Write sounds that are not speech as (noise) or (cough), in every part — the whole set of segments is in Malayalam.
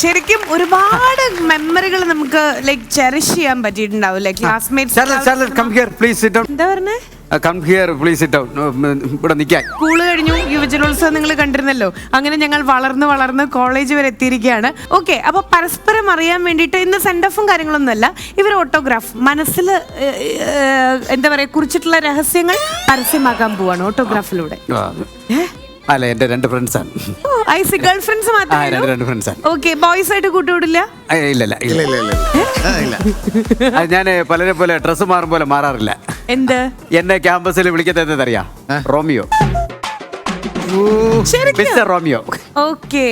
ശരിക്കും ഒരുപാട് മെമ്മറികൾ നമുക്ക് ലൈക് ചെറിഷ് ചെയ്യാൻ പറ്റിയിട്ടുണ്ടാവും. Like Charlotte Charlotte classmates come here please sit down എന്താ പറഞ്ഞേ? Come here please sit down ഇവിടെ നിൽക്കാൻ. സ്കൂൾ കഴിഞ്ഞു. യുവജനോത്സവം നിങ്ങൾ കണ്ടിരുന്നല്ലോ. അങ്ങനെ ഞങ്ങൾ വളർന്ന് വളർന്ന് കോളേജ് വരെ എത്തിയിരിക്കുകയാണ്. ഓക്കെ അപ്പൊ പരസ്പരം അറിയാൻ വേണ്ടിയിട്ട് ഇന്ന് സെൻഡ് ഓഫും കാര്യങ്ങളൊന്നുമല്ല ഇവർ ഓട്ടോഗ്രാഫ് മനസ്സിൽ എന്താ പറയാ കുറിച്ചിട്ടുള്ള രഹസ്യങ്ങൾ പരസ്യമാക്കാൻ പോവാണ് ഓട്ടോഗ്രാഫിലൂടെ അല്ല എന്റെ രണ്ട് ഫ്രണ്ട്സ് ആണ്. ഐസി ഗേൾ ഫ്രണ്ട്സ് ആ മാത്രമേ രണ്ട് രണ്ട് ആണ്. ഓക്കെ ബോയ്സ് ആയിട്ട് കൂട്ടുകൂടില്ല ഇല്ല ഇല്ല ഇല്ല. ഇല്ല ഇല്ല ഇല്ല ആ, ഇല്ല. അത് ഞാൻ പലരെ പോലെ ഡ്രസ്സ് മാറും പോലെ മാറാറില്ല. എന്ത്? എന്നെ ക്യാമ്പസിൽ വിളിക്കുന്നത് എന്തറിയാ റോമിയോ. ശരിക്കും? Mister Romeo. ഓക്കെ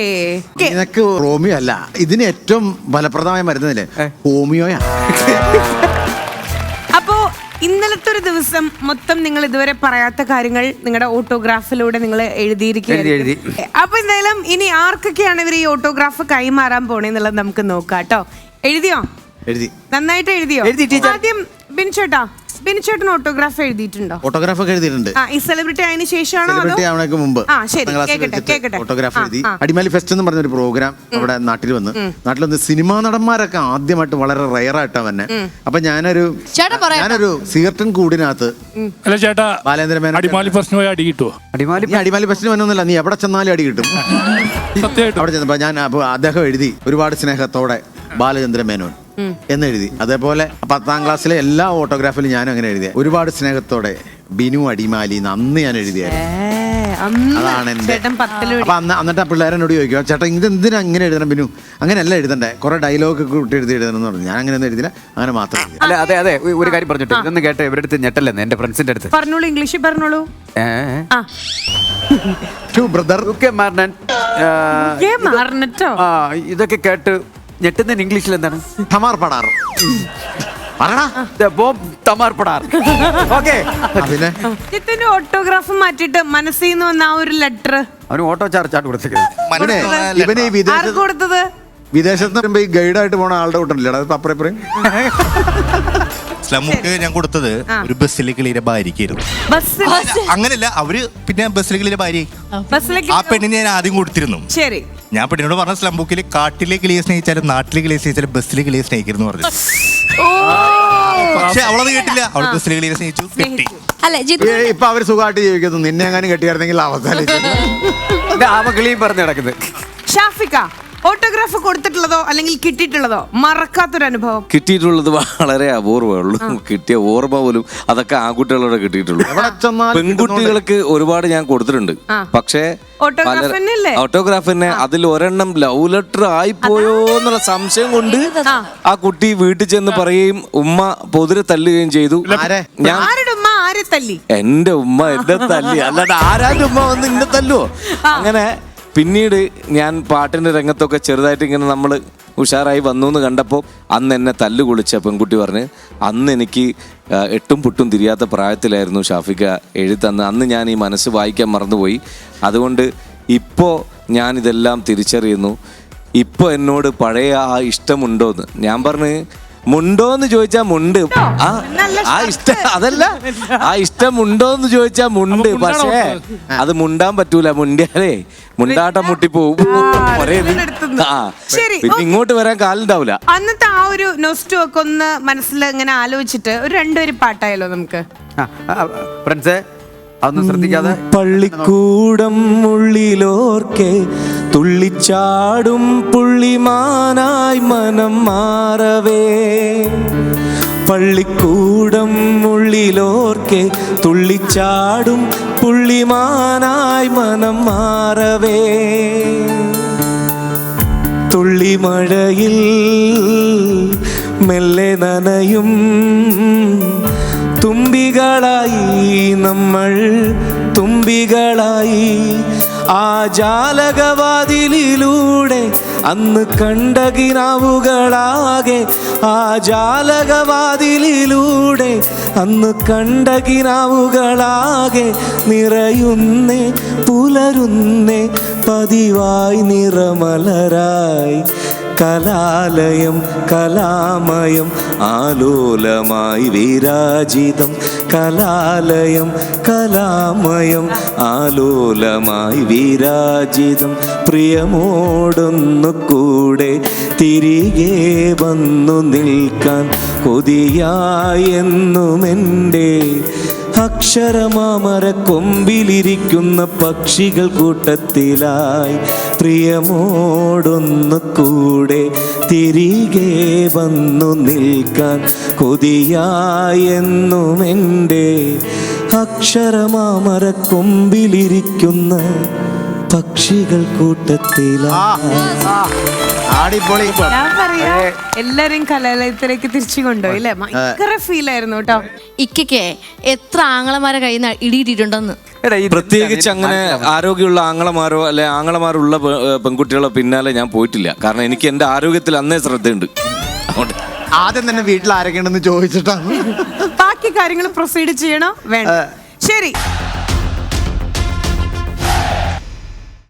നിനക്ക് റോമിയോ അല്ല ഇതിന് ഏറ്റവും ഫലപ്രദമായ മരുന്നില്ലേ ഹോമിയോയാ. ഇന്നലത്തെ ഒരു ദിവസം മൊത്തം നിങ്ങൾ ഇതുവരെ പറയാത്ത കാര്യങ്ങൾ നിങ്ങളുടെ ഓട്ടോഗ്രാഫിലൂടെ നിങ്ങൾ എഴുതിയിരിക്കുകയാണ് എഴുതി, അപ്പൊ എന്തായാലും ഇനി ആർക്കൊക്കെയാണ് ഇവർ ഈ ഓട്ടോഗ്രാഫ് കൈമാറാൻ പോണേന്നുള്ളത് നമുക്ക് നോക്കാം കേട്ടോ. എഴുതിയോ? എഴുതി. നന്നായിട്ട് എഴുതിയോ? എഴുതി, ടീച്ചർ. ആദ്യം ബിൻചേട്ടാ ബിൻചേട്ടൻ ഓട്ടോഗ്രാഫ് എഴുതിയിട്ടുണ്ടോ? ഓട്ടോഗ്രാഫ് ഒക്കെ എഴുതിയിട്ടുണ്ട്. ആ ഈ സെലിബ്രിറ്റി ആയതിനു ശേഷമാണോ അതോ? സെലിബ്രിറ്റി ആവണേക്ക് മുമ്പ് ആ ശരി പത്താം ക്ലാസ്സിൽ കേക്കട്ടെ വെച്ചിട്ട് കേക്കട്ടെ. ഫോട്ടോഗ്രാഫ് ആ, എഴുതി. ആ. അടിമാലി ഫെസ്റ്റ് എന്ന് പറഞ്ഞൊരു പ്രോഗ്രാം അവിടെ നാട്ടിൽ വന്ന്. നാട്ടിൽ വന്ന് സിനിമാ നടന്മാരൊക്കെ ആദ്യമായിട്ട് വളരെ റയർ ആയിട്ടാ തന്നെ അപ്പൊ ഞാനൊരു. ഞാനൊരു സീർട്ടൻ കൂടിനകത്ത് അല്ല ചേട്ടാ ബാലേന്ദ്ര മേനോൻ അടിമാലി പ്രശ്നം പോയി അടി കിട്ടുമോ അടിമാലി നീ അടിമാലി ഫെസ്റ്റിന് വന്നൊന്നുമില്ല നീ എവിടെ ചെന്നാലും അടി കിട്ടും. സത്യമായിട്ടും. അവിടെ ചെന്നപ്പോ ഞാൻ അപ്പൊ അദ്ദേഹം എഴുതി ഒരുപാട് സ്നേഹത്തോടെ ബാലചന്ദ്ര മേനോൻ. എന്ന് എഴുതി അതേപോലെ പത്താം ക്ലാസ്സിലെ എല്ലാ ഓട്ടോഗ്രാഫിലും ഞാനും അങ്ങനെ എഴുതിയ. ഒരുപാട് സ്നേഹത്തോടെ ബിനു അടിമാലി എന്ന് അന്ന് ഞാൻ എഴുതിയായിരുന്നു. അതാണ് പത്തിൽ അപ്പൊ അന്ന് എന്നിട്ട് ആ പിള്ളേരെന്നോട് ചോദിക്കുക ചേട്ടാ ഇത് എന്തിനാ അങ്ങനെ എഴുതണം ബിനു? അങ്ങനെയല്ല എഴുതണ്ടേ. കുറെ ഡയലോഗ് ഒക്കെ കൂട്ടി എഴുതി എഴുതണം എന്ന് പറഞ്ഞു. ഞാൻ അങ്ങനെ ഒന്നും എഴുതില്ല അങ്ങനെ മാത്രം എഴുതി. അല്ല അതെ അതെ. ഒ- ഒരു കാര്യം പറഞ്ഞിട്ട്. ഇതൊന്നും കേട്ട്. ഇവരുടെ അടുത്ത് ഞെട്ടല്ലെന്ന്. എന്റെ ഫ്രണ്ട്സിന്റെ അടുത്ത്. പറഞ്ഞോളൂ ഇംഗ്ലീഷിൽ പറഞ്ഞോളൂ. ആ. ടു ബ്രദർ ഏ ആ ഇതൊക്കെ കേട്ട് ഞെട്ടുന്നതിന് ഇംഗ്ലീഷിൽ എന്താണ്? ഹമാർ പടാർ. പറടാ ദ ബോംബ് തമാർ പടാർ. ഓക്കെ. ആ, പിന്നെ? ജിത്തിന്റെ ഓട്ടോഗ്രാഫ് മാറ്റിട്ട് മനസ്സിൽ നിന്ന് വന്ന ആ ഒരു ലെറ്റർ അവന് ഓട്ടോ ചാർജ് ആയിട്ട് കൊടുത്തേക്കുന്നത് ഇവനെ ഇവനെ ഈ വിദേശ ആർക്ക് കൊടുത്തത്? വിദേശത്ത് വരുമ്പോ ഈ ഗൈഡായിട്ട് പോണ ആളുടെ കൂട്ടല്ലേ അത് അപ്പറേ പറയും ഞാൻ കൊടുത്തത് ഒരു ബസ്സിലെ കിളിയുടെ ഭാര്യയ്ക്കായിരുന്നു ബസ് അങ്ങനെയല്ല അവർ പിന്നെ ബസ്സിലെ കിളിയുടെ ഭാര്യ ബസ്സിലേക്ക് ആ പെണ്ണിനെ ഞാൻ ആദ്യം കൊടുത്തിരുന്നു. ശരി. ഞാൻ പെട്ടിനോട് പറഞ്ഞ സ്ലം ബുക്കിൽ കാട്ടിലെ കിളിയെ സ്നേഹിച്ചാലും നാട്ടിലെ കിളിയെ സ്നേഹിച്ചാലും ബസ്സിലെ കിളിയെ സ്നേഹിക്കുന്നു പറഞ്ഞു ഓ. പക്ഷെ അവളത് കേട്ടില്ല. അവൾ ബസ്സിലെ കിളിയെ സ്നേഹിച്ചു കിട്ടി. അല്ലെ ജിത്തു? ഏ, ഇപ്പൊ അവർ സുഖമായിട്ട് ജീവിക്കുന്നു. നിന്നെ എങ്ങാനും കെട്ടിയായിരുന്നെങ്കിൽ അവസാനം (laughs) ആമക്കളിയും പറഞ്ഞു നടക്കുന്നത്. ഷാഫിക്ക. ഓട്ടോഗ്രാഫ് കൊടുത്തിട്ടുള്ളതോ അല്ലെങ്കിൽ കിട്ടിയിട്ടുള്ളതോ മറക്കാത്തൊരു അനുഭവം കിട്ടിയിട്ടുള്ളത് വളരെ അപൂർവമേ ഉള്ളൂ കിട്ടിയ ഓർമ്മ പോലും അതൊക്കെ ആൺകുട്ടികളോടെ കിട്ടിയിട്ടുള്ളൂ. എവിടെ ചെന്നാലും പെൺകുട്ടികൾക്ക് ഒരുപാട് ഞാൻ കൊടുത്തിട്ടുണ്ട്. പക്ഷേ ഓട്ടോഗ്രാഫ് തന്നെയല്ലേ? ഓട്ടോഗ്രാഫിനെ അതിൽ ഒരെണ്ണം ലവ് ലെറ്റർ ആയിപ്പോയോ എന്നുള്ള സംശയം കൊണ്ട് ആ കുട്ടി വീട്ടിൽ ചെന്ന് പറയുകയും ഉമ്മ പൊതിരെ തല്ലുകയും ചെയ്തു. ആരെ? ഞാൻ ആരുടെ ഉമ്മ? ആരെ തല്ലി? എന്റെ ഉമ്മ എന്നെ തല്ലി. അല്ലാതെ ആരാന്റെ ഉമ്മ വന്ന് ഇന്നെ തല്ലുവോ? അങ്ങനെ പിന്നീട് ഞാൻ പാട്ടിന്റെ രംഗത്തൊക്കെ ചെറുതായിട്ട് ഇങ്ങനെ നമ്മൾ ഉഷാറായി വന്നു എന്ന് കണ്ടപ്പോൾ അന്ന് എന്നെ തല്ലു കുളിച്ച പെൺകുട്ടി പറഞ്ഞ് അന്ന് എനിക്ക് എട്ടും പുട്ടും തിരിയാത്ത പ്രായത്തിലായിരുന്നു ഷാഫിക്ക എഴുത്തന്ന് അന്ന് ഞാൻ ഈ മനസ്സ് വായിക്കാൻ മറന്നുപോയി. അതുകൊണ്ട് ഇപ്പോൾ ഞാൻ ഇതെല്ലാം തിരിച്ചറിയുന്നു. ഇപ്പോൾ എന്നോട് പഴയ ആ ഇഷ്ടമുണ്ടോന്ന്. ഞാൻ പറഞ്ഞ് മുണ്ടോന്ന് ചോദിച്ചാ മുണ്ട്. ആ ഇഷ്ടം. അതല്ല ആ ഇഷ്ടം ഉണ്ടോന്ന് ചോദിച്ചാ മുണ്ട്. പക്ഷേ അത് മുണ്ടാൻ പറ്റൂല. മുണ്ടിയാലേ മുണ്ടാട്ടം മുട്ടിപ്പോവും. (laughs) ഒരേ ഇത്. ആ. ശരി, പിന്നെ ഇങ്ങോട്ട് വരാൻ കാലുണ്ടാവൂല. അന്നത്തെ ആ ഒരു നൊസ്റ്റു ഒക്കെ ഒന്ന് മനസ്സിൽ ഇങ്ങനെ ആലോചിച്ചിട്ട് ഒരു രണ്ടുപേരും പാട്ടായാലോ നമുക്ക്? ഫ്രണ്ട്സേ അതൊന്നും ശ്രദ്ധിക്കാതെ പള്ളിക്കൂടം ഉള്ളിലോർക്കെ തുള്ളിച്ചാടും പുള്ളിമാനായി മനം മാറവേ. പള്ളിക്കൂടം ഉള്ളിലോർക്കെ തുള്ളിച്ചാടും പുള്ളിമാനായി മനം മാറവേ. തുള്ളിമഴയിൽ മെല്ലെ നനയും തുമ്പികളായി നമ്മൾ തുമ്പികളായി ആ ജാലകവാതിലിലൂടെ അന്ന് കണ്ട കിനാവുകളാകെ ആ ജാലകവാതിലിലൂടെ അന്ന് കണ്ട കിനാവുകളാകെ നിറയുന്നേ പുലരുന്നേ പതിവായി നിറമലരായി കലാലയം കലാമയം ആലോലമായി വിരാജിതം. കലാലയം കലാമയം ആലോലമായി വിരാജിതം. പ്രിയമോടൊന്നു കൂടെ തിരികെ വന്നു നിൽക്കാൻ കൊതിയായെന്നുമെന്റെ അക്ഷരമാമര കൊമ്പിലിരിക്കുന്ന പക്ഷികൾ കൂട്ടത്തിലായി പ്രിയമോടൊന്നു കൂടെ തിരികെ വന്നു നിൽക്കാൻ കൊതിയായെന്നുമെന്റെ അക്ഷരമാമര കൊമ്പിലിരിക്കുന്ന പക്ഷികൾ ഞാൻ പറയാ എല്ലാരെയും കലാലയത്തിലേക്ക് തിരിച്ചു കൊണ്ടുപോയി അല്ലേ? ഭയങ്കര ഫീൽ ആയിരുന്നു കേട്ടോ. ഇക്കയ്ക്ക് എത്ര ആങ്ങളമാരെ കയ്യിൽ നിന്ന് ഇടിയിട്ടിട്ടുണ്ടെന്ന്? പ്രത്യേകിച്ച് അങ്ങനെ ആരോഗ്യമുള്ള ആങ്ങളമാരോ അല്ലെ ആങ്ങളമാരുള്ള പെൺകുട്ടികളോ പിന്നാലെ ഞാൻ പോയിട്ടില്ല. കാരണം എനിക്ക് എന്റെ ആരോഗ്യത്തിൽ അന്നേ ശ്രദ്ധയുണ്ട്. ആദ്യം തന്നെ വീട്ടിൽ ആരൊക്കെ ഉണ്ടെന്ന് ചോദിച്ചിട്ടാണ്. ബാക്കി കാര്യങ്ങൾ പ്രൊസീഡ് ചെയ്യണോ? വേണ്ട. ശരി.